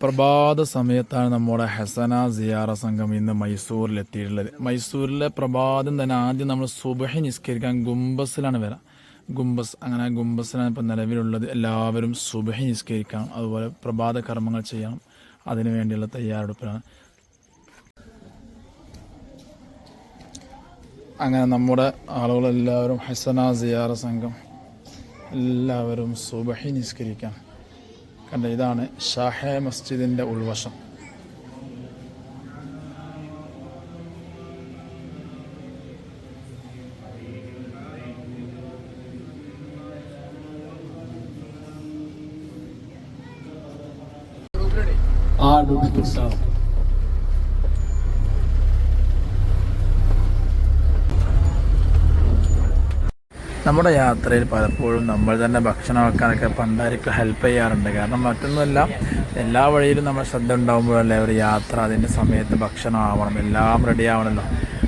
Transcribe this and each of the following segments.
പ്രഭാത സമയത്താണ് നമ്മുടെ ഹസന സിയാറ സംഘം ഇന്ന് മൈസൂരിൽ എത്തിയിട്ടുള്ളത് മൈസൂരിലെ പ്രഭാതം തന്നെ ആദ്യം നമ്മൾ സുബഹി നിസ്കരിക്കാൻ ഗുംബസിലാണ് വരാം. ഗുംബസ് അങ്ങനെ ഗുംബസിലാണ് ഇപ്പം നിലവിലുള്ളത്. എല്ലാവരും സുബഹി നിസ്കരിക്കണം അതുപോലെ പ്രഭാത കർമ്മങ്ങൾ ചെയ്യണം. അതിനു വേണ്ടിയുള്ള തയ്യാറെടുപ്പിലാണ്. അങ്ങനെ നമ്മുടെ ആളുകളെല്ലാവരും ഹസന സിയാറ സംഘം എല്ലാവരും സുബഹി നിസ്കരിക്കാൻ കണ്ട ഇതാണ് ഷാഹെ മസ്ജിദിന്റെ ഉൾവശം. ആ ഡ്യൂട്ടി നമ്മുടെ യാത്രയിൽ പലപ്പോഴും നമ്മൾ തന്നെ ഭക്ഷണം വെക്കാനൊക്കെ പണ്ടായിരിക്കും ഹെൽപ്പ് ചെയ്യാറുണ്ട്. കാരണം മറ്റൊന്നുമല്ല എല്ലാ വഴിയിലും നമ്മൾ ശ്രദ്ധ ഉണ്ടാകുമ്പോഴല്ലേ ഒരു യാത്ര അതിന്റെ സമയത്ത് ഭക്ഷണം ആവണം എല്ലാം റെഡി ആവണമല്ലോ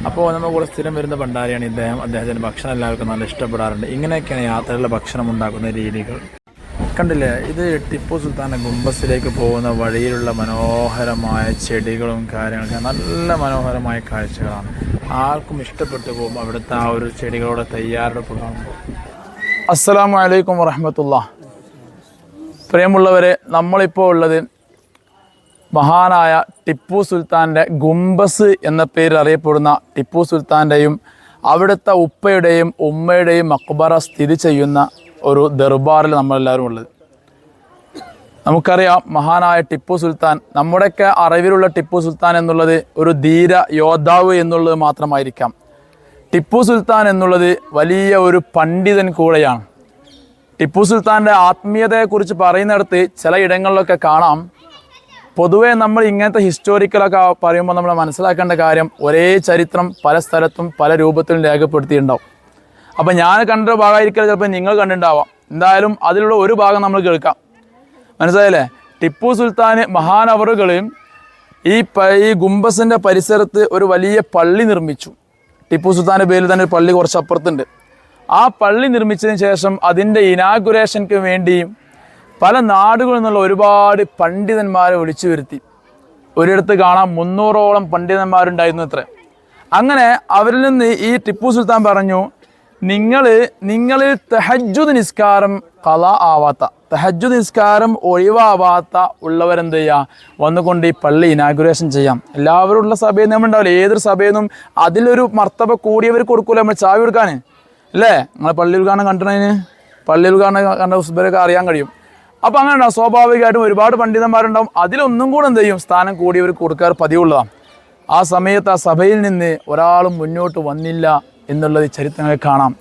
അപ്പോൾ നമ്മൾ കൂടെ സ്ഥിരം വരുന്ന ഭണ്ഡാരിയാണ് ഇദ്ദേഹം. അദ്ദേഹത്തിന്റെ ഭക്ഷണം എല്ലാവർക്കും നല്ല ഇഷ്ടപ്പെടാറുണ്ട്. ഇങ്ങനെയൊക്കെയാണ് യാത്രയിലെ ഭക്ഷണം ഉണ്ടാക്കുന്ന രീതികൾ. കണ്ടില്ലേ? ഇത് ടിപ്പു സുൽത്താന്റെ ഗുംബസിലേക്ക് പോകുന്ന വഴിയിലുള്ള മനോഹരമായ ചെടികളും കാര്യങ്ങളൊക്കെ നല്ല മനോഹരമായ കാഴ്ചകളാണ്. ആർക്കും ഇഷ്ടപ്പെട്ടു പോകും അവിടുത്തെ ആ ഒരു ചെടികളുടെ തയ്യാറെടുപ്പ് കാണുമ്പോൾ. അസ്സലാമു അലൈക്കും വറഹമത്തുള്ള. പ്രിയമുള്ളവരെ നമ്മളിപ്പോൾ ഉള്ളത് മഹാനായ ടിപ്പു സുൽത്താന്റെ ഗുംബസ് എന്ന പേരിൽ അറിയപ്പെടുന്ന ടിപ്പു സുൽത്താന്റെയും അവിടുത്തെ ഉപ്പയുടെയും ഉമ്മയുടെയും മക്ബറ സ്ഥിതി ചെയ്യുന്ന ഒരു ദർബാറിൽ നമ്മളെല്ലാവരും ഉള്ളത്. നമുക്കറിയാം മഹാനായ ടിപ്പു സുൽത്താൻ നമ്മുടെയൊക്കെ അറിവിലുള്ള ടിപ്പു സുൽത്താൻ എന്നുള്ളത് ഒരു ധീര യോദ്ധാവ് എന്നുള്ളത് മാത്രമായിരിക്കാം. ടിപ്പു സുൽത്താൻ എന്നുള്ളത് വലിയ ഒരു പണ്ഡിതൻ കൂടെയാണ്. ടിപ്പു സുൽത്താന്റെ ആത്മീയതയെക്കുറിച്ച് പറയുന്നിടത്ത് ചില ഇടങ്ങളിലൊക്കെ കാണാം. പൊതുവേ നമ്മൾ ഇങ്ങനത്തെ ഹിസ്റ്റോറിക്കലൊക്കെ പറയുമ്പോൾ നമ്മൾ മനസ്സിലാക്കേണ്ട കാര്യം ഒരേ ചരിത്രം പല സ്ഥലത്തും പല രൂപത്തിലും രേഖപ്പെടുത്തിയിട്ടുണ്ടാവും. അപ്പം ഞാൻ കണ്ട ഭാഗമായിരിക്കില്ല ചിലപ്പോൾ നിങ്ങൾ കണ്ടിട്ടുണ്ടാവാം. എന്തായാലും അതിലുള്ള ഒരു ഭാഗം നമ്മൾ കേൾക്കാം. മനസ്സിലായില്ലേ? ടിപ്പു സുൽത്താൻ മഹാനവറുകൾ ഈ ഈ ഗുംബസിന്റെ പരിസരത്ത് ഒരു വലിയ പള്ളി നിർമ്മിച്ചു. ടിപ്പു സുൽത്താന്റെ പേരിൽ തന്നെ ഒരു പള്ളി കുറച്ച് അപ്പുറത്തുണ്ട് ആ പള്ളി നിർമ്മിച്ചതിന് ശേഷം അതിന്റെ ഇനാഗുറേഷൻക്ക് വേണ്ടിയും പല നാടുകളിൽ നിന്നുള്ള ഒരുപാട് പണ്ഡിതന്മാരെ വിളിച്ചു വരുത്തി. ഒരിടത്ത് കാണാം മുന്നൂറോളം പണ്ഡിതന്മാരുണ്ടായിരുന്നു അത്ര. അങ്ങനെ അവരിൽ നിന്ന് ഈ ടിപ്പു സുൽത്താൻ പറഞ്ഞു നിങ്ങൾ നിങ്ങളിൽ തെഹജുദ് നിസ്കാരം കല ആവാത്ത തെഹജുദ് നിസ്കാരം ഒഴിവാവാത്ത ഉള്ളവരെന്ത് ചെയ്യുക വന്നുകൊണ്ട് ഈ പള്ളി ഇനാഗുറേഷൻ ചെയ്യാം. എല്ലാവരും ഉള്ള സഭയിൽ നമ്മൾ ഉണ്ടാവില്ല? ഏതൊരു സഭയിൽ നിന്നും അതിലൊരു മർത്തബ കൂടിയവർ കൊടുക്കൂല നമ്മൾ ചാവി കൊടുക്കാൻ? അല്ലേ? നിങ്ങൾ പള്ളി ഉദ്ഘാടനം കണ്ടതിന് പള്ളി ഉദ്ഘാടനം കണ്ട ഉസ്ബരൊക്കെ അറിയാൻ കഴിയും. അപ്പോൾ അങ്ങനെ സ്വാഭാവികമായിട്ടും ഒരുപാട് പണ്ഡിതന്മാരുണ്ടാവും. അതിലൊന്നും കൂടെ എന്ത് ചെയ്യും? സ്ഥാനം കൂടിയവർ കൊടുക്കാറ് പതിവുള്ളതാണ്. ആ സമയത്ത് ആ സഭയിൽ നിന്ന് ഒരാളും മുന്നോട്ട് വന്നില്ല. എന്നുള്ളത് ചരിത്രങ്ങളിൽ കാണാം.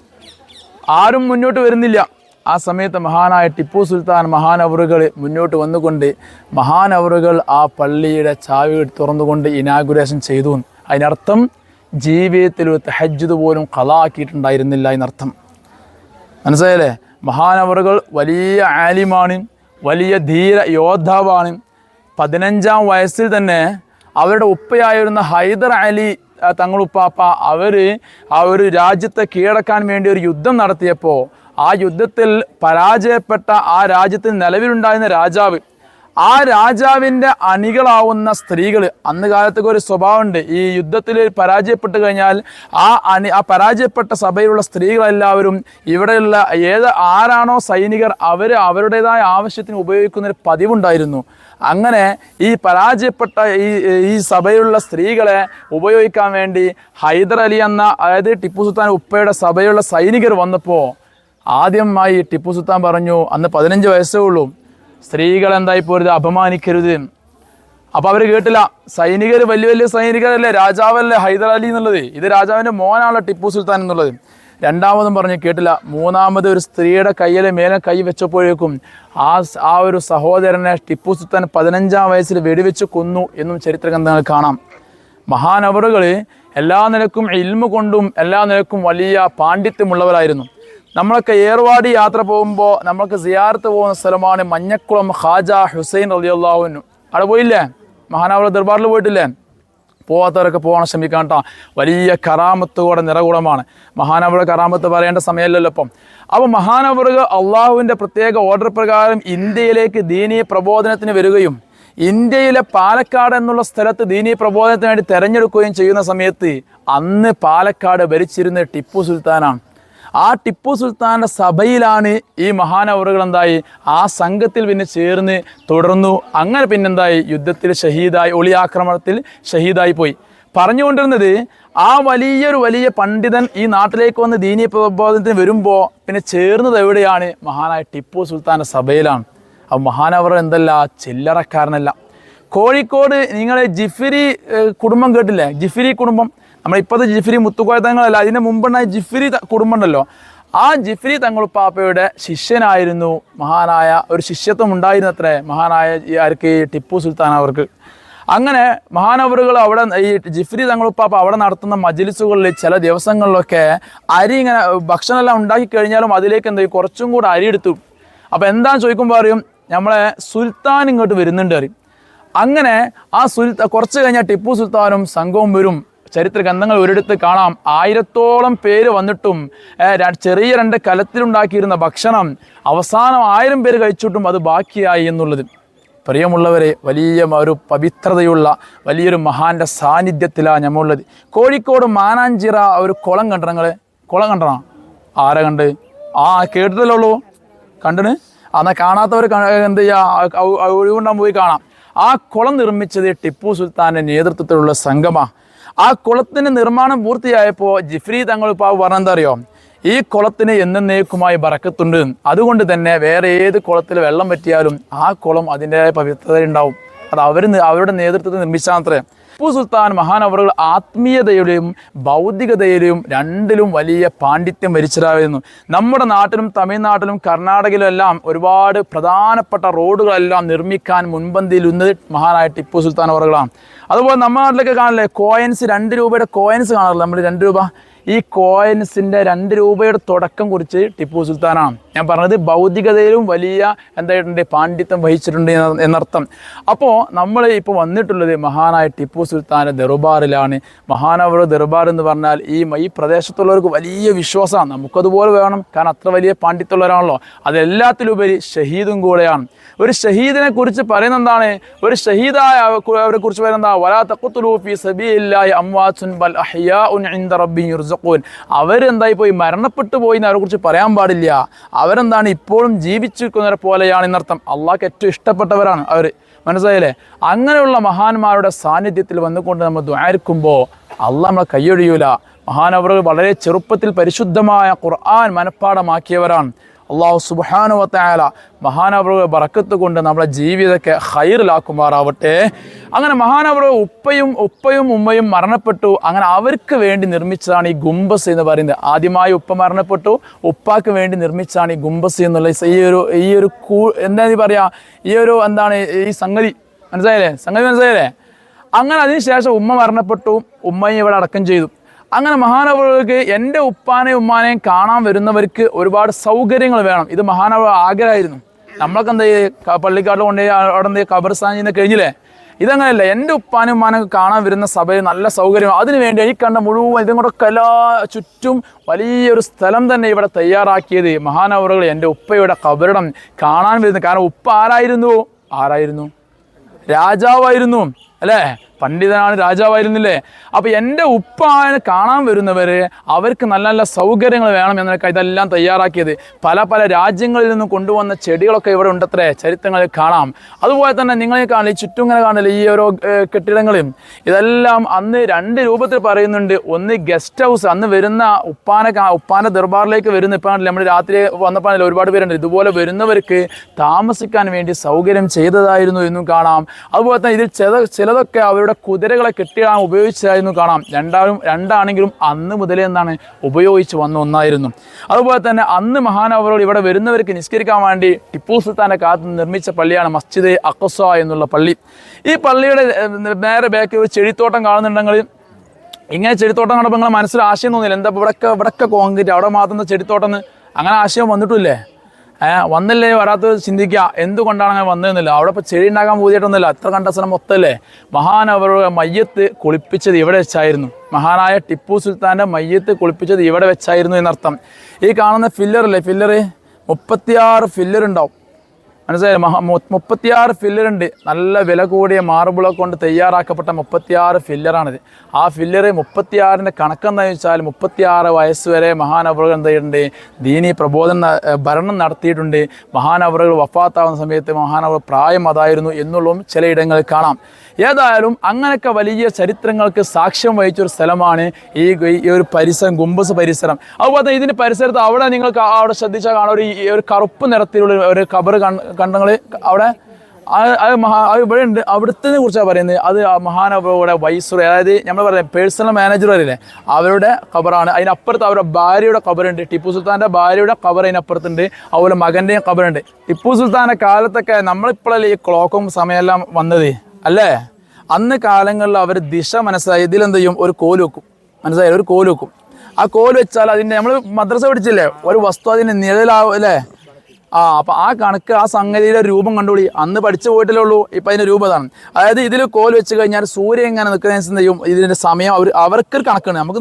ആരും മുന്നോട്ട് വരുന്നില്ല. ആ സമയത്ത് മഹാനായ ടിപ്പു സുൽത്താൻ മഹാനവറുകൾ മുന്നോട്ട് വന്നുകൊണ്ട് മഹാനവറുകൾ ആ പള്ളിയുടെ ചാവി തുറന്നുകൊണ്ട് ഇനാഗുറേഷൻ ചെയ്തു. അതിനർത്ഥം ജീവിതത്തിൽ ഒരു തഹജ്ജുദ് പോലും കലാക്കിയിട്ടുണ്ടായിരുന്നില്ല എന്നർത്ഥം. മനസ്സിലായല്ലേ? മഹാനവറുകൾ വലിയ ആലിമാണ് വലിയ ധീര യോദ്ധാവാണ്. പതിനഞ്ചാം വയസ്സിൽ തന്നെ അവരുടെ ഉപ്പയായിരുന്ന ഹൈദർ അലി തങ്ങളുപ്പാപ്പ അവർ ആ ഒരു രാജ്യത്തെ കീഴടക്കാൻ വേണ്ടി ഒരു യുദ്ധം നടത്തിയപ്പോൾ ആ യുദ്ധത്തിൽ പരാജയപ്പെട്ട ആ രാജ്യത്തിൽ നിലവിലുണ്ടായിരുന്ന രാജാവ് ആ രാജാവിന്റെ അണികളാവുന്ന സ്ത്രീകൾ അന്ന് കാലത്തൊക്കെ ഒരു സ്വഭാവമുണ്ട്. ഈ യുദ്ധത്തിൽ പരാജയപ്പെട്ട് കഴിഞ്ഞാൽ ആ അണി ആ പരാജയപ്പെട്ട സഭയിലുള്ള സ്ത്രീകളെല്ലാവരും ഇവിടെയുള്ള ഏത് ആരാണോ സൈനികർ അവർ അവരുടേതായ ആവശ്യത്തിന് ഉപയോഗിക്കുന്നൊരു പതിവുണ്ടായിരുന്നു. അങ്ങനെ ഈ പരാജയപ്പെട്ട ഈ ഈ സഭയിലുള്ള സ്ത്രീകളെ ഉപയോഗിക്കാൻ വേണ്ടി ഹൈദർ അലി എന്ന അതായത് ടിപ്പു സുൽത്താൻ ഉപ്പയുടെ സഭയുള്ള സൈനികർ വന്നപ്പോൾ ആദ്യമായി ടിപ്പു സുൽത്താൻ പറഞ്ഞു അന്ന് പതിനഞ്ച് വയസ്സേ ഉള്ളൂ. സ്ത്രീകൾ എന്തായി പോരുത്? അപമാനിക്കരുത്. അപ്പോൾ അവർ കേട്ടില്ല സൈനികർ വലിയ വലിയ സൈനികരല്ലേ? രാജാവല്ലേ ഹൈദർ അലി എന്നുള്ളത്? ഇത് രാജാവിന്റെ മോനാണല്ലോ ടിപ്പു സുൽത്താൻ എന്നുള്ളത്. രണ്ടാമതും പറഞ്ഞ് കേട്ടില്ല. മൂന്നാമത് ഒരു സ്ത്രീയുടെ കയ്യിൽ മേലെ കൈ വെച്ചപ്പോഴേക്കും ആ ആ ഒരു സഹോദരനെ ടിപ്പു സുൽത്താൻ പതിനഞ്ചാം വയസ്സിൽ വെടിവെച്ച് കൊന്നു എന്നും ചരിത്രഗ്രന്ഥങ്ങൾ കാണാം. മഹാനവറുകൾ എല്ലാ നിലക്കും ഇൽമ കൊണ്ടും എല്ലാ നിലക്കും വലിയ പാണ്ഡിത്യമുള്ളവരായിരുന്നു. നമ്മളൊക്കെ ഏർവാടി യാത്ര പോകുമ്പോൾ നമ്മൾക്ക് സിയാർത്ത് പോകുന്ന സ്ഥലമാണ് മഞ്ഞക്കുളം ഖാജ ഹുസൈൻ റലിയുള്ളാഹുനു അവിടെ പോയില്ലേ? മഹാനവറ ദർബാറിൽ പോയിട്ടില്ലേ? പോവാത്തവരൊക്കെ പോകാൻ ശ്രമിക്കാം കേട്ടോ വലിയ കറാമത്തുകൂടെ നിറകൂടമാണ്. മഹാനവറുടെ കറാമത്ത് പറയേണ്ട സമയമല്ലല്ലോ ഇപ്പം. അപ്പോൾ മഹാനവറുകൾ അള്ളാഹുവിന്റെ പ്രത്യേക ഓർഡർ പ്രകാരം ഇന്ത്യയിലേക്ക് ദീനീയ പ്രബോധനത്തിന് വരികയും ഇന്ത്യയിലെ പാലക്കാട് എന്നുള്ള സ്ഥലത്ത് ദീനീ പ്രബോധനത്തിന് വേണ്ടി തിരഞ്ഞെടുക്കുകയും ചെയ്യുന്ന സമയത്ത് അന്ന് പാലക്കാട് ഭരിച്ചിരുന്ന ടിപ്പു സുൽത്താനാണ്. ആ ടിപ്പു സുൽത്താന്റെ സഭയിലാണ് ഈ മഹാനവറുകൾ എന്തായി? ആ സംഘത്തിൽ പിന്നെ ചേർന്ന് തുടർന്നു. അങ്ങനെ പിന്നെന്തായി യുദ്ധത്തിൽ ഷഹീദായി ഒളി ആക്രമണത്തിൽ ഷഹീദായി പോയി. പറഞ്ഞുകൊണ്ടിരുന്നത് ആ വലിയൊരു വലിയ പണ്ഡിതൻ ഈ നാട്ടിലേക്ക് വന്ന് ദീനീയ പ്രബോധനത്തിന് വരുമ്പോൾ പിന്നെ ചേർന്നത് എവിടെയാണ്? മഹാനായ ടിപ്പു സുൽത്താന്റെ സഭയിലാണ്. ആ മഹാനവർ എന്തല്ല? ചില്ലറക്കാരനല്ല. കോഴിക്കോട് നിങ്ങളെ ജിഫിരി കുടുംബം കേട്ടില്ലേ? ജിഫിരി കുടുംബം. നമ്മൾ ഇപ്പോഴത്തെ ജിഫിരി മുത്തുക്കോയ തങ്ങളല്ല അതിന് മുമ്പുണ്ടായ ജിഫിരി ത- കുടുംബം ഉണ്ടല്ലോ ആ ജിഫിരി തങ്ങളുപ്പാപ്പയുടെ ശിഷ്യനായിരുന്നു മഹാനായ ഒരു ശിഷ്യത്വം ഉണ്ടായിരുന്നു അത്രേ മഹാനായ ആർക്ക് ഈ ടിപ്പു സുൽത്താൻ അവർക്ക്. അങ്ങനെ മഹാനവറുകൾ അവിടെ ഈ ജിഫ്രി തങ്ങളുപ്പാപ്പ അവിടെ നടത്തുന്ന മജിലിസുകളിൽ ചില ദിവസങ്ങളിലൊക്കെ അരി ഇങ്ങനെ ഭക്ഷണമെല്ലാം ഉണ്ടാക്കി കഴിഞ്ഞാലും അതിലേക്ക് എന്തായി കുറച്ചും കൂടെ അരി എടുത്തു. അപ്പോൾ എന്താണെന്ന് ചോദിക്കുമ്പോൾ അറിയും? നമ്മളെ സുൽത്താൻ ഇങ്ങോട്ട് വരുന്നുണ്ട് അറിയും. അങ്ങനെ ആ സുൽത്താൻ കുറച്ച് കഴിഞ്ഞാൽ ടിപ്പു സുൽത്താനും സംഘവും വരും. ചരിത്ര ഗ്രന്ഥങ്ങൾ ഒരിടത്ത് കാണാം. ആയിരത്തോളം പേര് വന്നിട്ടും ചെറിയ രണ്ട് കലത്തിലുണ്ടാക്കിയിരുന്ന ഭക്ഷണം അവസാനം ആയിരം പേര് കഴിച്ചിട്ടും അത് ബാക്കിയായി എന്നുള്ളത്. പ്രിയമുള്ളവരെ വലിയ ഒരു പവിത്രതയുള്ള വലിയൊരു മഹാന്റെ സാന്നിധ്യത്തിലാണ് നമ്മളുള്ളത് കോഴിക്കോട് മാനാഞ്ചിറ ഒരു കുളം കണ്ടോ കുളം കണ്ടോ? ആരെ കണ്ട്? ആ കേട്ടിട്ടല്ലോ കണ്ടിന് എന്നാൽ കാണാത്തവർ എന്ത് ചെയ്യുക ഒഴിവുണ്ടാകുമ്പോൾ പോയി കാണാം. ആ കുളം നിർമ്മിച്ചത് ടിപ്പു സുൽത്താന്റെ നേതൃത്വത്തിലുള്ള സംഘമാണ് ആ കുളത്തിന്റെ നിർമ്മാണം പൂർത്തിയായപ്പോൾ ജിഫ്രി തങ്ങൾ ഇപ്പോൾ പറഞ്ഞെന്താ അറിയോ? ഈ കുളത്തിന് എന്നേക്കുമായി ബറക്കത്തുണ്ട്. അതുകൊണ്ട് തന്നെ വേറെ ഏത് കുളത്തിൽ വെള്ളം പറ്റിയാലും ആ കുളം അതിന്റെതായ പവിത്രത ഉണ്ടാവും അത് അവർ അവരുടെ നേതൃത്വത്തിൽ നിർമ്മിച്ചാത്രേ ടിപ്പു സുൽത്താൻ മഹാനവറുകൾ ആത്മീയതയിലെയും ഭൗതികതയിലെയും രണ്ടിലും വലിയ പാണ്ഡിത്യം വരിച്ചതായിരുന്നു. നമ്മുടെ നാട്ടിലും തമിഴ്നാട്ടിലും കർണാടകയിലും എല്ലാം ഒരുപാട് പ്രധാനപ്പെട്ട റോഡുകളെല്ലാം നിർമ്മിക്കാൻ മുൻപന്തിയിൽ ഉന്നത് മഹാനായ ടിപ്പു സുൽത്താൻ അവറുകളാണ്. അതുപോലെ നമ്മുടെ നാട്ടിലൊക്കെ കാണില്ലേ കോയിൻസ് രണ്ട് രൂപയുടെ കോയിൻസ് കാണാറില്ല? നമ്മൾ രണ്ട് രൂപ ഈ കോയിൻസിന്റെ രണ്ട് രൂപയുടെ തുടക്കം കുറിച്ച് ടിപ്പു സുൽത്താനാണ്. ഞാൻ പറഞ്ഞത് ഭൗതികതയിലും വലിയ എന്തായിട്ടുണ്ട് പാണ്ഡിത്യം വഹിച്ചിട്ടുണ്ട് എന്നർത്ഥം. അപ്പോൾ നമ്മൾ ഇപ്പോൾ വന്നിട്ടുള്ളത് മഹാനായ ടിപ്പു സുൽത്താന്റെ ദർബാറിലാണ്. മഹാനവരുടെ ദർബാർ എന്ന് പറഞ്ഞാൽ ഈ ഈ പ്രദേശത്തുള്ളവർക്ക് വലിയ വിശ്വാസമാണ്. നമുക്കതുപോലെ വേണം കാരണം അത്ര വലിയ പാണ്ഡിത്യമുള്ളവരാണല്ലോ. അതെല്ലാത്തിലുപരി ഷഹീദും കൂടെയാണ്. ഒരു ഷഹീദിനെ കുറിച്ച് പറയുന്നത് എന്താണ്? ഒരു ഷഹീദായ അവരെ കുറിച്ച് പറയുന്നത് എന്താ? വലാ തക്കുത്തുലൂഫി സബി സബീലില്ലാഹി അംവാസുൻ ബൽ അഹ്യാഉൻ ഇൻദ റബ്ബിഹിം യുർസഖൂൻ അവരെന്തായി പോയി മരണപ്പെട്ടു പോയി എന്ന് അവരെക്കുറിച്ച് പറയാൻ പാടില്ല. അവരെന്താണ് ഇപ്പോഴും ജീവിച്ചിരിക്കുന്നവരെ പോലെയാണ് എന്നർത്ഥം. അള്ളാഹ്ക്ക് ഏറ്റവും ഇഷ്ടപ്പെട്ടവരാണ് അവർ മനസ്സിലായില്ലേ? അങ്ങനെയുള്ള മഹാന്മാരുടെ സാന്നിധ്യത്തിൽ വന്നുകൊണ്ട് നമ്മൾ ദ്വാരിക്കുമ്പോൾ അള്ളാഹ് നമ്മളെ കൈയൊഴിയൂല. മഹാനവർ വളരെ ചെറുപ്പത്തിൽ പരിശുദ്ധമായ ഖുർആൻ മനഃപ്പാടമാക്കിയവരാണ് അള്ളാഹു സുബാനുവത്തായാല മഹാനവറുടെ ബറക്കത്ത് കൊണ്ട് നമ്മുടെ ജീവിതത്തെ ഹൈറിലാക്കുമാറാവട്ടെ അങ്ങനെ മഹാനവറുകൾ ഉപ്പയും ഉപ്പയും ഉമ്മയും മരണപ്പെട്ടു. അങ്ങനെ അവർക്ക് വേണ്ടി നിർമ്മിച്ചതാണ് ഈ ഗുംബസ് എന്ന് പറയുന്നത്. ആദ്യമായി ഉപ്പ മരണപ്പെട്ടു. ഉപ്പാക്ക് വേണ്ടി നിർമ്മിച്ചതാണ് ഈ ഗുംബസ് എന്നുള്ള ഈ ഒരു ഈ ഒരു കൂ എന്താ പറയുക ഈ ഒരു എന്താണ് ഈ സംഗതി? മനസ്സിലായില്ലേ? സംഗതി മനസ്സിലായില്ലേ? അങ്ങനെ അതിനുശേഷം ഉമ്മ മരണപ്പെട്ടു. ഉമ്മയും ഇവിടെ അടക്കം ചെയ്തു. അങ്ങനെ മഹാനവർക്ക് എന്റെ ഉപ്പാനെയും ഉമ്മാനെയും കാണാൻ വരുന്നവർക്ക് ഒരുപാട് സൗകര്യങ്ങൾ വേണം. ഇത് മഹാനവർ ആഗ്രഹമായിരുന്നു. നമ്മളൊക്കെ എന്താ പള്ളിക്കാട്ടിൽ കൊണ്ടുപോയി അവിടെ എന്താ ഖബർസ്ഥാൻ ചെയ്യുന്ന കഴിഞ്ഞില്ലേ? ഇതങ്ങനെയല്ല. എന്റെ ഉപ്പാനും ഉമ്മാനൊക്കെ കാണാൻ വരുന്ന സഭയിൽ നല്ല സൗകര്യം. അതിനു വേണ്ടി ഈ കണ്ട മുഴുവൻ ഇതും കൂടെ ചുറ്റും വലിയൊരു സ്ഥലം തന്നെ ഇവിടെ തയ്യാറാക്കിയത് മഹാനവറുകൾ എന്റെ ഉപ്പയുടെ കബറിടം കാണാൻ വരുന്നു കാരണം ഉപ്പ ആരായിരുന്നു? ആരായിരുന്നു? രാജാവായിരുന്നു. അല്ലേ? പണ്ഡിതനാണ് രാജാവായിരുന്നില്ലേ? അപ്പോൾ എന്റെ ഉപ്പാനെ കാണാൻ വരുന്നവര് അവർക്ക് നല്ല നല്ല സൗകര്യങ്ങൾ വേണം എന്നൊക്കെ ഇതെല്ലാം തയ്യാറാക്കിയത്. പല പല രാജ്യങ്ങളിൽ നിന്ന് കൊണ്ടുവന്ന ചെടികളൊക്കെ ഇവിടെ ഉണ്ടത്രേ ചരിത്രങ്ങളിൽ കാണാം. അതുപോലെ തന്നെ നിങ്ങളെ കാണില്ല ഈ ചുറ്റും ഇങ്ങനെ കാണില്ല ഈ ഓരോ കെട്ടിടങ്ങളും? ഇതെല്ലാം അന്ന് രണ്ട് രൂപത്തിൽ പറയുന്നുണ്ട്. ഒന്ന് ഗസ്റ്റ് ഹൗസ് അന്ന് വരുന്ന ഉപ്പാനെ ഉപ്പാന്റെ ദർബാറിലേക്ക് വരുന്ന ഇപ്പം നമ്മൾ രാത്രി വന്നപ്പോൾ ഒരുപാട് പേരുണ്ട്. ഇതുപോലെ വരുന്നവർക്ക് താമസിക്കാൻ വേണ്ടി സൗകര്യം ചെയ്തതായിരുന്നു എന്നും കാണാം. അതുപോലെ തന്നെ ഇതിൽ ചില ചിലതൊക്കെ അവരുടെ കുതിരകളെ കെട്ടിടാൻ ഉപയോഗിച്ചതായിരുന്നു കാണാം. രണ്ടാലും രണ്ടാണെങ്കിലും അന്ന് മുതലേ എന്താണ് ഉപയോഗിച്ച് വന്ന ഒന്നായിരുന്നു. അതുപോലെ തന്നെ അന്ന് മഹാനവരോട് ഇവിടെ വരുന്നവർക്ക് നിസ്കരിക്കാൻ വേണ്ടി ടിപ്പു സുൽത്താന്റെ കാത്ത് നിർമ്മിച്ച പള്ളിയാണ് മസ്ജിദ് അക്കസ എന്നുള്ള പള്ളി. ഈ പള്ളിയുടെ നേരെ ബാക്കിൽ ഒരു ചെടിത്തോട്ടം കാണുന്നുണ്ടെങ്കിൽ ഇങ്ങനെ ചെടിത്തോട്ടം കാണുമ്പോൾ നിങ്ങളെ മനസ്സിൽ ആശയം തോന്നില്ല. എന്താ ഇവിടെ ഇവിടെ കോൺക്രീറ്റ് അവിടെ മാത്രം ചെടിത്തോട്ടം അങ്ങനെ ആശയം വന്നിട്ടില്ലേ? വന്നില്ലേ വരാത്തത് ചിന്തിക്കുക. എന്തുകൊണ്ടാണ് അങ്ങനെ വന്നതെന്നില്ല. അവിടെ ഇപ്പോൾ ചെടി ഉണ്ടാക്കാൻ പോയിട്ടൊന്നുമില്ല അത്ര കണ്ട സ്ഥലം മൊത്തമല്ലേ മഹാൻ അവരുടെ മയ്യത്ത് കുളിപ്പിച്ചത് ഇവിടെ വെച്ചായിരുന്നു. മഹാനായ ടിപ്പു സുൽത്താന്റെ മയ്യത്ത് കുളിപ്പിച്ചത് ഇവിടെ വെച്ചായിരുന്നു എന്നർത്ഥം. ഈ കാണുന്ന ഫില്ലറില്ലേ ഫില്ലർ മുപ്പത്തിയാറ് ഫില്ലർ ഉണ്ടാവും. മനസ്സിലായി? മുപ്പത്തിയാറ് ഫില്ലറുണ്ട് നല്ല വില കൂടിയ മാർബിളെ കൊണ്ട് തയ്യാറാക്കപ്പെട്ട മുപ്പത്തിയാറ് ഫില്ലറാണിത് ആ ഫില്ലറ് മുപ്പത്തിയാറിന്റെ കണക്കെന്ന് വെച്ചാൽ മുപ്പത്തിയാറ് വയസ്സ് വരെ മഹാനവറുകൾ എന്ത് ചെയ്യുന്നുണ്ട് ദീനി പ്രബോധന ഭരണം നടത്തിയിട്ടുണ്ട്. മഹാനവറുകൾ വഫാത്താവുന്ന സമയത്ത് മഹാനവർ പ്രായം അതായിരുന്നു എന്നുള്ളതും ചിലയിടങ്ങളിൽ കാണാം. ഏതായാലും അങ്ങനെയൊക്കെ വലിയ ചരിത്രങ്ങൾക്ക് സാക്ഷ്യം വഹിച്ചൊരു സ്ഥലമാണ് ഈ ഈ ഒരു പരിസരം ഗുംബസ് പരിസരം. അതുപോലെ ഇതിന്റെ പരിസരത്ത് അവിടെ നിങ്ങൾക്ക് അവിടെ ശ്രദ്ധിച്ചാൽ കാണാം. ഒരു ഒരു കറുപ്പ് നിറത്തിലുള്ള ഒരു കബർ കണ്ടങ്ങൾ അവിടെ. അത് മഹാ അത് ഇവിടെ ഉണ്ട്. അവിടുത്തെ കുറിച്ചാണ് പറയുന്നത്. അത് മഹാനവരുടെ വൈസ്വർ അതായത് നമ്മൾ പറയുന്നത് പേഴ്സണൽ മാനേജർ വരില്ലേ അവരുടെ കബറാണ്. അതിനപ്പുറത്ത് അവരുടെ ഭാര്യയുടെ കബറുണ്ട്. ടിപ്പു സുൽത്താന്റെ ഭാര്യയുടെ കബർ അതിനപ്പുറത്തുണ്ട്. അതുപോലെ മകന്റെയും കബറുണ്ട്. ടിപ്പു സുൽത്താന്റെ കാലത്തൊക്കെ നമ്മളിപ്പോഴല്ലേ ഈ ക്ലോക്കും സമയമെല്ലാം വന്നത്? അല്ലേ? അന്ന് കാലങ്ങളിൽ അവർ ദിശ മനസ്സിലായി. ഇതിലെന്ത് ചെയ്യും? ഒരു കോൽ വെക്കും. മനസ്സിലായി? ഒരു കോൽ വെക്കും. ആ കോൽ വെച്ചാൽ അതിന്റെ നമ്മൾ മദ്രസ പഠിച്ചില്ലേ? ഒരു വസ്തു അതിന് നിഴലാവും അല്ലേ? ആ അപ്പൊ ആ കണക്ക് ആ സംഗതിയുടെ രൂപം കണ്ടുപിടി. അന്ന് പഠിച്ചു പോയിട്ടല്ലേ ഉള്ളൂ. ഇപ്പൊ അതിന്റെ രൂപതാണ് അതായത് ഇതിൽ കോൽ വെച്ച് കഴിഞ്ഞാൽ സൂര്യൻ ഇങ്ങനെ നിൽക്കുന്നതിന് ചെയ്യും? ഇതിന്റെ സമയം അവർ അവർക്കൊരു കണക്കാണ്. നമുക്ക്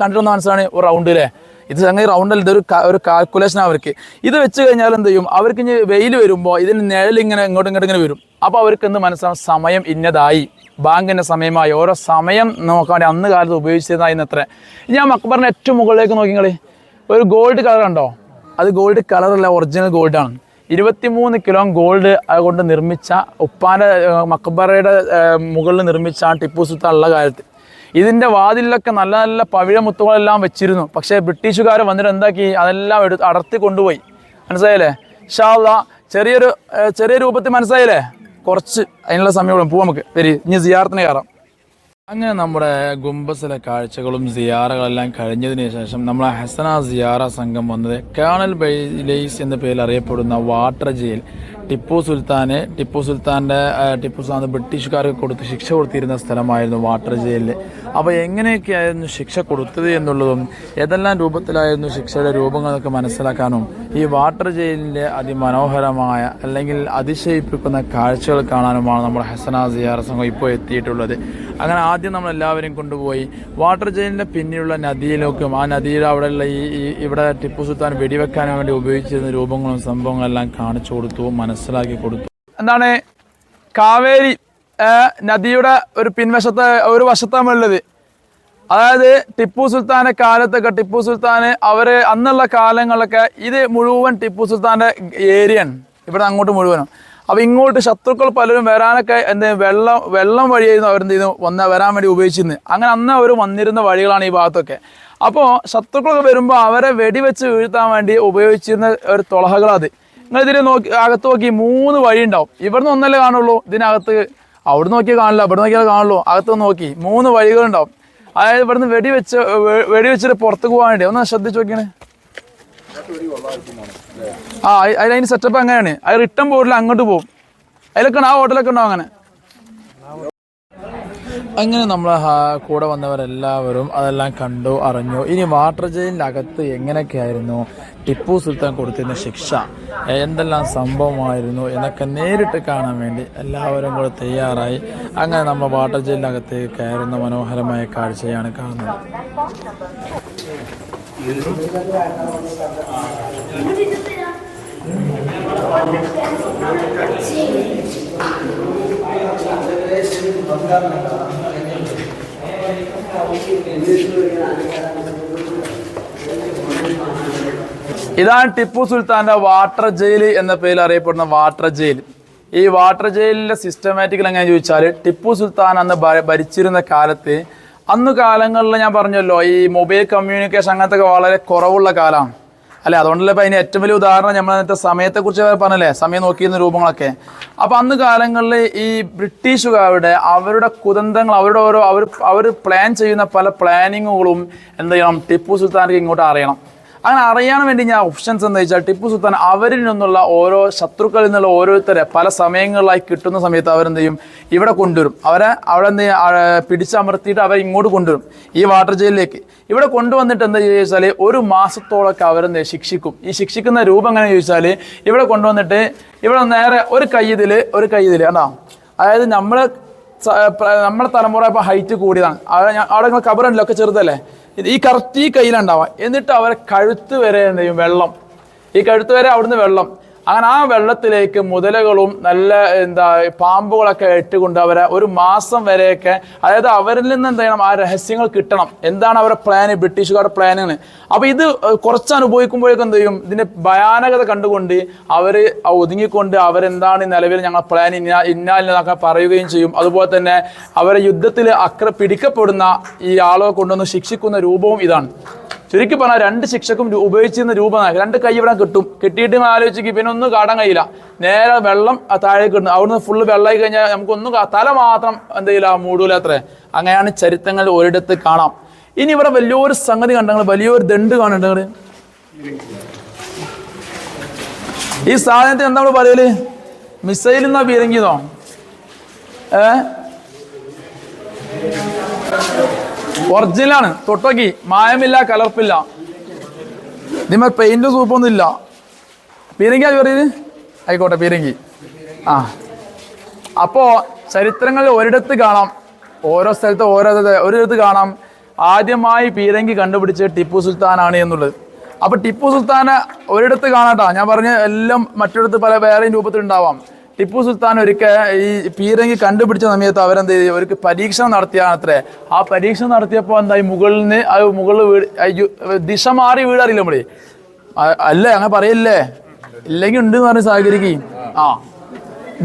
കണ്ടിട്ടുള്ള മനസ്സിലാണ് റൗണ്ട് അല്ലേ ഇത് സംഗതി റൗണ്ടിൽ ഇതൊരു ഒരു കാൽക്കുലേഷൻ അവർക്ക്. ഇത് വെച്ച് കഴിഞ്ഞാൽ എന്ത് ചെയ്യും? അവർക്ക് ഇനി വെയിൽ വരുമ്പോൾ ഇതിന് നിഴൽ ഇങ്ങനെ ഇങ്ങോട്ടും ഇങ്ങോട്ടും ഇങ്ങനെ വരും. അപ്പോൾ അവർക്ക് എന്ത് മനസ്സിലാവും? സമയം ഇന്നതായി. ബാങ്കിന്റെ സമയമായി. ഓരോ സമയം നോക്കാൻ വേണ്ടി അന്ന് കാലത്ത് ഉപയോഗിച്ചിരുന്നതായി അത്ര ഞാൻ മക്ബറിന്റെ ഏറ്റവും മുകളിലേക്ക് നോക്കിങ്ങൾ ഒരു ഗോൾഡ് കളർ ഉണ്ടോ? അത് ഗോൾഡ് കളറല്ല ഒറിജിനൽ ഗോൾഡാണ് ഇരുപത്തിമൂന്ന് കിലോ ഗോൾഡ് അതുകൊണ്ട് നിർമ്മിച്ച ഉപ്പാന്റെ മക്ബറയുടെ മുകളിൽ നിർമ്മിച്ച ടിപ്പു സുൽത്താൻ ഉള്ള കാലത്ത്. ഇതിന്റെ വാതിലൊക്കെ നല്ല നല്ല പവിഴ മുത്തുകളെല്ലാം വെച്ചിരുന്നു. പക്ഷേ ബ്രിട്ടീഷുകാർ വന്നിട്ട് എന്താക്കി? അതെല്ലാം എടുത്ത് അടർത്തി കൊണ്ടുപോയി. മനസ്സിലായില്ലേ? ഷാള ചെറിയൊരു ചെറിയ രൂപത്തിൽ മനസ്സിലായില്ലേ? കുറച്ച് അതിനുള്ള സമയം പോവാം നമുക്ക്. വരി ഇനി സിയാർത്തിന് കയറാം. അങ്ങനെ നമ്മുടെ ഗുംബസിലെ കാഴ്ചകളും സിയാറകളെല്ലാം കഴിഞ്ഞതിന് ശേഷം നമ്മളെ ഹസന സിയാറ സംഘം വന്നത് കേണൽ ബൈലേസ് എന്ന പേരിൽ അറിയപ്പെടുന്ന വാട്ടർ ജയിൽ ടിപ്പു സുൽത്താന് ടിപ്പു സുൽത്താന്റെ ടിപ്പു സുൽത്താൻ ബ്രിട്ടീഷുകാർക്ക് കൊടുത്ത് ശിക്ഷ കൊടുത്തിരുന്ന സ്ഥലമായിരുന്നു വാട്ടർ ജയിലിൽ അപ്പോൾ എങ്ങനെയൊക്കെയായിരുന്നു ശിക്ഷ കൊടുത്തത് എന്നുള്ളതും ഏതെല്ലാം രൂപത്തിലായിരുന്നു ശിക്ഷയുടെ രൂപങ്ങളൊക്കെ മനസ്സിലാക്കാനും ഈ വാട്ടർ ജയിലിന്റെ അതിമനോഹരമായ അല്ലെങ്കിൽ അതിശയിപ്പിക്കുന്ന കാഴ്ചകൾ കാണാനുമാണ് നമ്മുടെ ഹസന സിയാർ സംഘം ഇപ്പോൾ എത്തിയിട്ടുള്ളത്. അങ്ങനെ ആദ്യം നമ്മൾ എല്ലാവരും കൊണ്ടുപോയി വാട്ടർ ജയിലിന്റെ പിന്നിലുള്ള നദിയിലേക്കും ആ നദിയുടെ അവിടെയുള്ള ഈ ഇവിടെ ടിപ്പു സുൽത്താൻ വെടിവെക്കാൻ വേണ്ടി ഉപയോഗിച്ചിരുന്ന രൂപങ്ങളും സംഭവങ്ങളെല്ലാം കാണിച്ചു കൊടുത്തു മനസ്സിലാക്കി കൊടുത്തു. എന്താണ്? കാവേരി നദിയുടെ ഒരു പിൻവശത്ത് ഒരു വശത്താണ് ഉള്ളത്. അതായത് ടിപ്പു സുൽത്താന്റെ കാലത്തൊക്കെ ടിപ്പു സുൽത്താൻ അവർ അന്നുള്ള കാലങ്ങളിലൊക്കെ ഇത് മുഴുവൻ ടിപ്പു സുൽത്താന്റെ ഏരിയയാണ്. ഇവിടെ അങ്ങോട്ട് മുഴുവനും. അപ്പൊ ഇങ്ങോട്ട് ശത്രുക്കൾ പലരും വരാനൊക്കെ എന്ത് വെള്ളം വെള്ളം വഴിയായിരുന്നു അവരെന്ത് ചെയ്യുന്നു വന്ന വരാൻ വേണ്ടി ഉപയോഗിച്ചിരുന്നത് അങ്ങനെ അന്ന് അവർ വന്നിരുന്ന വഴികളാണ് ഈ ഭാഗത്തൊക്കെ. അപ്പോൾ ശത്രുക്കളൊക്കെ വരുമ്പോൾ അവരെ വെടിവെച്ച് വീഴ്ത്താൻ വേണ്ടി ഉപയോഗിച്ചിരുന്ന ഒരു തുളഹകളത് നിങ്ങൾ ഇതിൽ നോക്കി അകത്ത് നോക്കി മൂന്ന് വഴി ഉണ്ടാവും ഇവിടുന്ന് ഒന്നല്ലേ കാണുള്ളൂ ഇതിനകത്ത് അവിടെ നോക്കിയാൽ കാണില്ല ഇവിടെ നോക്കിയാൽ കാണുള്ളൂ. അകത്ത് നോക്കി മൂന്ന് വഴികളുണ്ടാവും. അതായത് ഇവിടുന്ന് വെടിവെച്ച് വെടി വെച്ചിട്ട് പുറത്തേക്ക് പോകാൻ വേണ്ടി. ഒന്ന് ശ്രദ്ധിച്ച് നോക്കിയാണ് ആ അതിന് സെറ്റപ്പ് അങ്ങനെയാണ്. അത് റിട്ടേൺ പോരില്ല അങ്ങോട്ട് പോകും. അതിലൊക്കെ ആ ഹോട്ടലൊക്കെ ഉണ്ടാവും അങ്ങനെ. അങ്ങനെ നമ്മൾ കൂടെ വന്നവരെല്ലാവരും അതെല്ലാം കണ്ടു അറിഞ്ഞു. ഇനി വാട്ടർ ജയിലിന്റെ അകത്ത് എങ്ങനെയൊക്കെയായിരുന്നു ടിപ്പു സുൽത്താൻ കൊടുത്തിരുന്ന ശിക്ഷ? എന്തെല്ലാം സംഭവമായിരുന്നു എന്നൊക്കെ നേരിട്ട് കാണാൻ വേണ്ടി എല്ലാവരും കൂടെ തയ്യാറായി. അങ്ങനെ നമ്മൾ വാട്ടർ ജയിലിന്റെ അകത്ത് കയറുന്ന മനോഹരമായ കാഴ്ചയാണ് കാണുന്നത്. ഇതാണ് ടിപ്പു സുൽത്താന്റെ വാട്ടർ ജയിൽ എന്ന പേരിൽ അറിയപ്പെടുന്ന വാട്ടർ ജയിൽ. ഈ വാട്ടർ ജയിലിന്റെ സിസ്റ്റമാറ്റിക്കൽ എങ്ങനെ ചോദിച്ചാൽ ടിപ്പു സുൽത്താൻ അന്ന് ഭരിച്ചിരുന്ന കാലത്ത് അന്ന് കാലങ്ങളിൽ ഞാൻ പറഞ്ഞല്ലോ ഈ മൊബൈൽ കമ്മ്യൂണിക്കേഷൻ അങ്ങനത്തെ വളരെ കുറവുള്ള കാലമാണ് അല്ലെ? അതുകൊണ്ടല്ലേ ഇപ്പം അതിന് ഏറ്റവും വലിയ ഉദാഹരണം നമ്മൾ നേരത്തെ സമയത്തെക്കുറിച്ച് പറഞ്ഞല്ലേ? സമയം നോക്കിയിരുന്ന രൂപങ്ങളൊക്കെ. അപ്പം അന്ന് കാലങ്ങളിൽ ഈ ബ്രിട്ടീഷുകാരുടെ അവരുടെ കുതന്ത്രങ്ങൾ അവരുടെ ഓരോ അവർ അവർ പ്ലാൻ ചെയ്യുന്ന പല പ്ലാനിങ്ങുകളും എന്ത് ചെയ്യണം? ടിപ്പു സുൽത്താനക്ക് ഇങ്ങോട്ട് അറിയണം. അങ്ങനെ അറിയാൻ വേണ്ടി ഞാൻ ഓപ്ഷൻസ് എന്താ വെച്ചാൽ ടിപ്പു സുൽത്താൻ അവരിൽ നിന്നുള്ള ഓരോ ശത്രുക്കളിൽ നിന്നുള്ള ഓരോരുത്തരെ പല സമയങ്ങളിലായി കിട്ടുന്ന സമയത്ത് അവരെന്ത് ചെയ്യും? ഇവിടെ കൊണ്ടുവരും. അവരെ അവിടെ എന്ത്? പിടിച്ചമർത്തിയിട്ട് അവരെ ഇങ്ങോട്ട് കൊണ്ടുവരും. ഈ വാട്ടർ ജയിലിലേക്ക് ഇവിടെ കൊണ്ടുവന്നിട്ട് എന്താ ചോദിച്ചാൽ ഒരു മാസത്തോളൊക്കെ അവരെന്ത് ശിക്ഷിക്കും. ഈ ശിക്ഷിക്കുന്ന രൂപം എങ്ങനെ ചോദിച്ചാൽ ഇവിടെ കൊണ്ടുവന്നിട്ട് ഇവിടെ നേരെ ഒരു കയ്യതിൽ ഒരു കയ്യതിൽ കണ്ടോ? അതായത് നമ്മൾ നമ്മുടെ തലമുറ ഇപ്പോൾ ഹൈറ്റ് കൂടിയതാണ്. അവിടെ അവിടെ കബറുണ്ടല്ലോ ഒക്കെ ചെറുതല്ലേ? ഈ കറക്റ്റ് ഈ എന്നിട്ട് അവരെ കഴുത്ത് വരെ എന്ത് വെള്ളം. ഈ കഴുത്ത് വരെ അവിടുന്ന് വെള്ളം. അങ്ങനെ ആ വെള്ളത്തിലേക്ക് മുതലകളും നല്ല എന്താ പാമ്പുകളൊക്കെ ഇട്ടുകൊണ്ട് അവരെ ഒരു മാസം വരെയൊക്കെ അതായത് അവരിൽ നിന്ന് എന്ത് ചെയ്യണം? ആ രഹസ്യങ്ങൾ കിട്ടണം. എന്താണ് അവരുടെ പ്ലാന് ബ്രിട്ടീഷുകാരുടെ പ്ലാനാണ് അപ്പോൾ ഇത് കുറച്ച് അനുഭവിക്കുമ്പോഴേക്കും എന്ത് ചെയ്യും? ഇതിന്റെ ഭയാനകത കണ്ടുകൊണ്ട് അവർ ഒതുങ്ങിക്കൊണ്ട് അവരെന്താണ് നിലവിൽ ഞങ്ങൾ പ്ലാൻ ഇന്ന ഇന്നാലിനൊക്കെ പറയുകയും ചെയ്യും. അതുപോലെ തന്നെ അവരെ യുദ്ധത്തിൽ അക്ര പിടിക്കപ്പെടുന്ന ഈ ആളെ കൊണ്ടുവന്ന് ശിക്ഷിക്കുന്ന രൂപവും ഇതാണ്. ചുരുക്കി പറഞ്ഞാൽ രണ്ട് ശിക്ഷക്കും ഉപയോഗിച്ചിരുന്ന രൂപമാണ് രണ്ട് കൈ ഇവിടെ കിട്ടും. കിട്ടിയിട്ട് ആലോചിക്ക് പിന്നെ ഒന്നും കാടാൻ കഴിയില്ല. നേരെ വെള്ളം താഴേക്ക് ഇടുന്നു അവിടുന്ന് ഫുള്ള് വെള്ളമായി കഴിഞ്ഞാൽ നമുക്കൊന്നും തല മാത്രം എന്ത് ചെയ്യില്ല മൂടൂല അത്രേ. അങ്ങനെയാണ് ചരിത്രങ്ങൾ ഒരിടത്ത് കാണാം. ഇനി ഇവിടെ വലിയൊരു സംഗതി കണ്ടങ്ങൾ വലിയൊരു ദണ്ട് കാണുന്നുണ്ട് ഈ സാധനത്തിന് എന്താ നമ്മൾ പറയൽ? മിസൈൽ എന്നാ പീരങ്കിന്നോ ഏ? ഒറിജിനലാണ്. തൊട്ടോക്കി. മായമില്ല കലർപ്പില്ല. ഇതിന്മേൽ പെയിന്റ് സൂപ്പൊന്നും ഇല്ല പീരങ്കിയാ പറയുന്നത് ആയിക്കോട്ടെ പീരങ്കി. ആ. അപ്പോ ചരിത്രങ്ങളിൽ ഒരിടത്ത് കാണാം. ഓരോ സ്ഥലത്ത് ഓരോ ഒരിടത്ത് കാണാം. ആദ്യമായി പീരങ്കി കണ്ടുപിടിച്ച് ടിപ്പു സുൽത്താൻ ആണ് എന്നുള്ളത്. അപ്പൊ ടിപ്പു സുൽത്താനെ ഒരിടത്ത് കാണാട്ടാ ഞാൻ പറഞ്ഞ എല്ലാം മറ്റൊരിടത്ത് പല വേറെയും രൂപത്തിലുണ്ടാവാം. ടിപ്പു സുൽത്താൻ ഒരിക്കൽ ഈ പീരങ്കി കണ്ടുപിടിച്ച സമയത്ത് അവരെന്ത് ചെയ്തു? അവർക്ക് പരീക്ഷണം നടത്തിയാണ് അത്രേ ആ പരീക്ഷണം നടത്തിയപ്പോൾ എന്തായി? നിന്ന് അത് മുകളിൽ വീട് ദിശ മാറി വീടറിയില്ല നമ്മൾ? അല്ലേ അങ്ങനെ പറയല്ലേ? ഇല്ലെങ്കിൽ ഉണ്ട് എന്ന് പറഞ്ഞ സഹകരിക്കും ആ.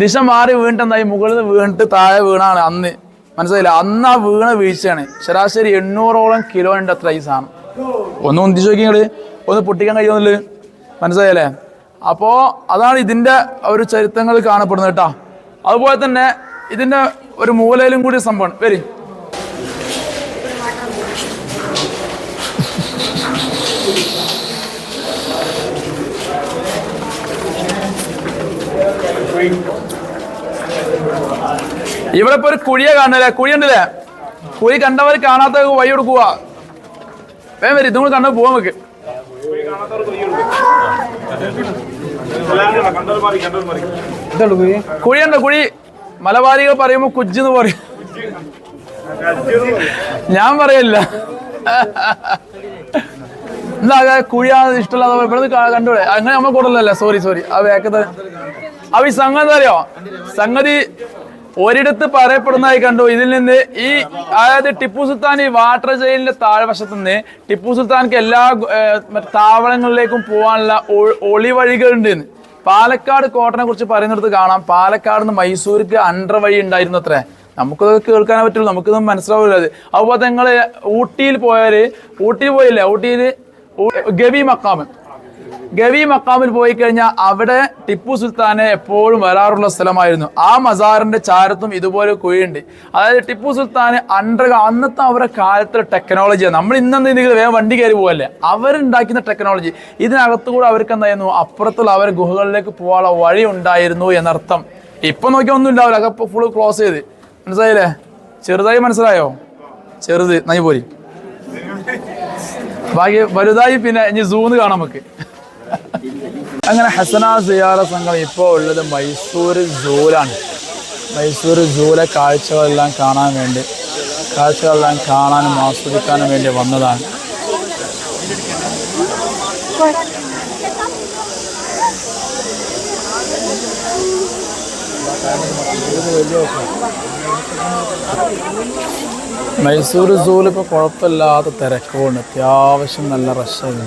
ദിശ മാറി വീണിട്ട് എന്തായി? മുകളിൽ നിന്ന് വീണിട്ട് താഴെ വീണാണ് അന്ന്. മനസ്സിലായില്ല? അന്ന് ആ വീണ വീഴ്ചയാണ്. ശരാശരി എണ്ണൂറോളം കിലോ ഉണ്ട് അത്ര ഈ സാധനം. ഒന്ന് ഒന്ന് പൊട്ടിക്കാൻ കഴിയുന്നില്ല മനസ്സിലായല്ലേ? അപ്പോൾ അതാണ് ഇതിന്റെ ഒരു ചരിത്രങ്ങൾ കാണപ്പെടുന്നത് കേട്ടോ. അതുപോലെ തന്നെ ഇതിന്റെ ഒരു മൂലയിലും കൂടി സംഭവം. വരി. ഇവിടെ ഇപ്പൊ ഒരു കുഴിയെ കാണുന്നില്ലേ കുഴി ഉണ്ടല്ലേ? കുഴി കണ്ടവർ കാണാത്ത വഴി കൊടുക്കുക വേം വരും ഇതും കൂടി കണ്ടു പോവാൻ നമുക്ക് കുഴിയുണ്ട് കുഴി മലബാരികൾ പറയുമ്പോ കുജ്ജെന്ന് പറയും. ഞാൻ പറയല്ല. എന്താ കുഴിയാണ് ഇഷ്ടമല്ലാതെ ഇവിടെ കണ്ടുകൂടെ അങ്ങനെ നമ്മൾ കൂടുതലല്ല സോറി സോറി ആ വേക്കത്തെ അപ്പൊ ഈ സംഗതി അറിയോ? സംഗതി ഒരിടത്ത് പറയപ്പെടുന്നതായി കണ്ടു. ഇതിൽ നിന്ന് ഈ അതായത് ടിപ്പു സുൽത്താൻ ഈ വാട്ടർ ജയിലിന്റെ താഴ്വശത്ത് നിന്ന് ടിപ്പു സുൽത്താൻക്ക് എല്ലാ താവളങ്ങളിലേക്കും പോകാനുള്ള ഒളിവഴികളുണ്ട് എന്ന്. പാലക്കാട് കോട്ടനെ കുറിച്ച് പറയുന്നിടത്ത് കാണാം. പാലക്കാട് നിന്ന് മൈസൂർക്ക് അണ്ടർ വഴി ഉണ്ടായിരുന്നു അത്രേ. നമുക്കതൊക്കെ കേൾക്കാനേ പറ്റുള്ളൂ. നമുക്കിതൊന്നും മനസ്സിലാവില്ല അത്. അതുപോലെ നിങ്ങൾ ഊട്ടിയിൽ പോയാൽ ഊട്ടിയിൽ പോയില്ലേ? ഊട്ടിയിൽ ഗവി മക്കാമ് ഗവി മക്കാമിൽ പോയി കഴിഞ്ഞാൽ അവിടെ ടിപ്പു സുൽത്താനെ എപ്പോഴും വരാറുള്ള സ്ഥലമായിരുന്നു. ആ മസാറിന്റെ ചാരത്തും ഇതുപോലെ കുഴിയുണ്ട്. അതായത് ടിപ്പു സുൽത്താൻ അണ്ടർ അന്നത്തെ അവരുടെ കാലത്തെ ടെക്നോളജിയാണ് നമ്മൾ ഇന്നെന്തെങ്കിലും വേഗം വണ്ടി കയറി പോകല്ലേ അവരുണ്ടാക്കുന്ന ടെക്നോളജി ഇതിനകത്തുകൂടെ അവർക്ക് എന്തായിരുന്നു അപ്പുറത്തുള്ള അവരെ ഗുഹകളിലേക്ക് പോകാനുള്ള വഴി ഉണ്ടായിരുന്നു എന്നർത്ഥം. ഇപ്പൊ നോക്കിയാൽ ഒന്നും ഉണ്ടാവില്ല. അതൊക്കെ ഫുൾ ക്ലോസ് ചെയ്ത്. മനസ്സിലായില്ലേ? ചെറുതായി മനസ്സിലായോ? ചെറുത്. നൈ പോരി. ബാക്കി വലുതായി പിന്നെ ഇനി സൂന്ന് കാണാം നമുക്ക്. അങ്ങനെ ഹസന സിയാറ സംഘം ഇപ്പോൾ ഉള്ളത് മൈസൂർ സൂലാണ്. മൈസൂർ സൂലെ കാഴ്ചകളെല്ലാം കാണാൻ വേണ്ടി കാഴ്ചകളെല്ലാം കാണാനും ആസ്വദിക്കാനും വേണ്ടി വന്നതാണ്. മൈസൂർ സൂൽ ഇപ്പോൾ കുഴപ്പമില്ലാത്ത തിരക്കുകൊണ്ട് അത്യാവശ്യം നല്ല റഷാണ്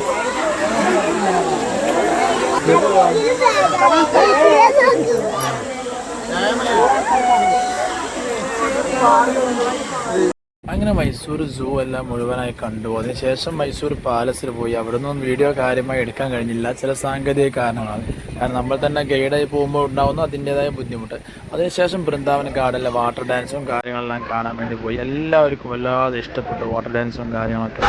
അങ്ങനെ മൈസൂർ സൂ എല്ലാം മുഴുവനായി കണ്ടു. അതിനുശേഷം മൈസൂർ പാലസിൽ പോയി. അവിടെ നിന്നും വീഡിയോ കാര്യമായി എടുക്കാൻ കഴിഞ്ഞില്ല. ചില സാങ്കേതിക കാരണങ്ങളാണ്. കാരണം നമ്മൾ തന്നെ ഗൈഡായി പോകുമ്പോൾ ഉണ്ടാവുന്ന അതിന്റെതായ ബുദ്ധിമുട്ട്. അതിനുശേഷം ബൃന്ദാവൻ ഗാർഡനിലെ വാട്ടർ ഡാൻസും കാര്യങ്ങളെല്ലാം കാണാൻ വേണ്ടി പോയി. എല്ലാവർക്കും വല്ലാതെ ഇഷ്ടപ്പെട്ടു വാട്ടർ ഡാൻസും കാര്യങ്ങളൊക്കെ.